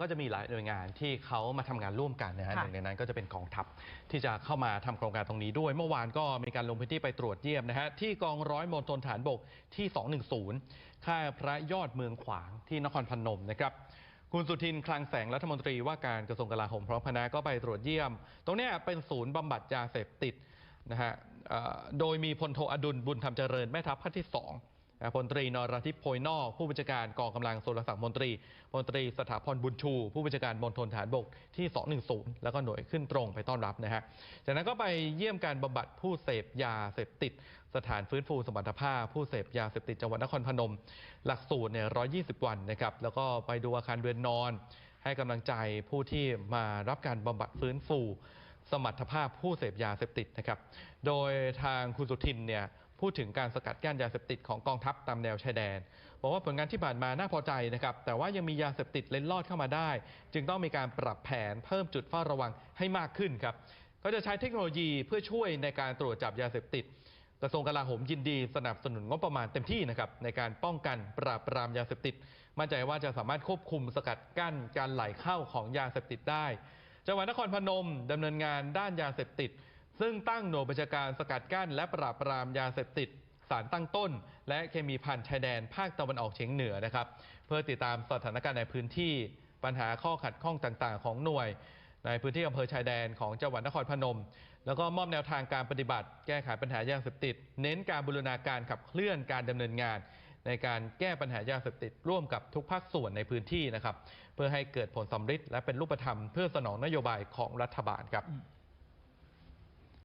ก็จะมีหลายหน่วยงานที่เขามาทำงานร่วมกันนะฮะหค่ะ นึ่งในนั้นก็จะเป็นกองทัพที่จะเข้ามาทำโครงการตรงนี้ด้วย เมื่อวานก็มีการลงพื้นที่ไปตรวจเยี่ยมนะฮะที่กองร้อยมณฑลฐานบกที่ 210 ค่ายพระยอดเมืองขวางที่นครพนมนะครับ คุณสุทินคลังแสงรัฐมนตรีว่าการกระทรวงกลาโหมพร้อมคณะก็ไปตรวจเยี่ยม ตรงเนี้ยเป็นศูนย์บำบัดยาเสพติดนะฮะเอ่อโดยมีพลโทอดุลบุญธรรมเจริญแม่ทัพภาคที่สองนะ พลตรีนรทิพย์โพยนอกผู้บัญชาการกองกำลังโซลศักดิ์มนตรีพลตรีสถาพรบุญชู ผู้บัญชาการมณฑลฐานบกที่ 210 แล้วก็หน่วยขึ้นตรงไปต้อนรับนะฮะจากนั้นก็ไปเยี่ยมการบำบัดผู้เสพยาเสพติด สถานฟื้นฟูสมรรถภาพ ผู้เสพยาเสพติดจังหวัดนครพนม หลักสูตรเนี่ย120 วันนะครับแล้วก็ไปดูอาคารเรือนนอน ให้กำลังใจผู้ที่มารับการบำบัดฟื้นฟู สมรรถภาพผู้เสพยาเสพติดนะครับโดยทางคุณสุทินเนี่ย พูดถึงการสกัดกั้นยาเสพติดของกองทัพตามแนวชายแดน บอกว่าผลงานที่ผ่านมาน่าพอใจนะครับ แต่ว่ายังมียาเสพติดเล็ดลอดเข้ามาได้ จึงต้องมีการปรับแผนเพิ่มจุดเฝ้าระวังให้มากขึ้นครับ ก็จะใช้เทคโนโลยีเพื่อช่วยในการตรวจจับยาเสพติด กระทรวงกลาโหมยินดี สนับสนุนงบประมาณเต็มที่นะครับในการป้องกันปราบปรามยาเสพติด มั่นใจว่าจะสามารถควบคุมสกัดกั้นการไหลเข้าของยาเสพติดได้ จังหวัดนครพนมดำเนินงานด้านยาเสพติด ซึ่งตั้งหน่วยบัญชาการสกัดกั้นและปราบปรามยาเสพติดสารตั้งต้น และเคมีพันชายแดนภาคตะวันออกเฉียงเหนือนะครับ เพื่อติดตามสถานการณ์ในพื้นที่ปัญหาข้อขัดข้องต่างๆ ของหน่วย ในพื้นที่อำเภอชายแดนของจังหวัดนครพนม แล้วก็มอบแนวทางการปฏิบัติ แก้ไขปัญหายาเสพติด เน้นการบูรณาการขับเคลื่อนการดำเนินงาน ในการแก้ปัญหายาเสพติดร่วมกับทุกภาคส่วนในพื้นที่นะครับ เพื่อให้เกิดผลสำฤทธิ์และเป็นรูปธรรมเพื่อสนองนโยบายของรัฐบาลครับ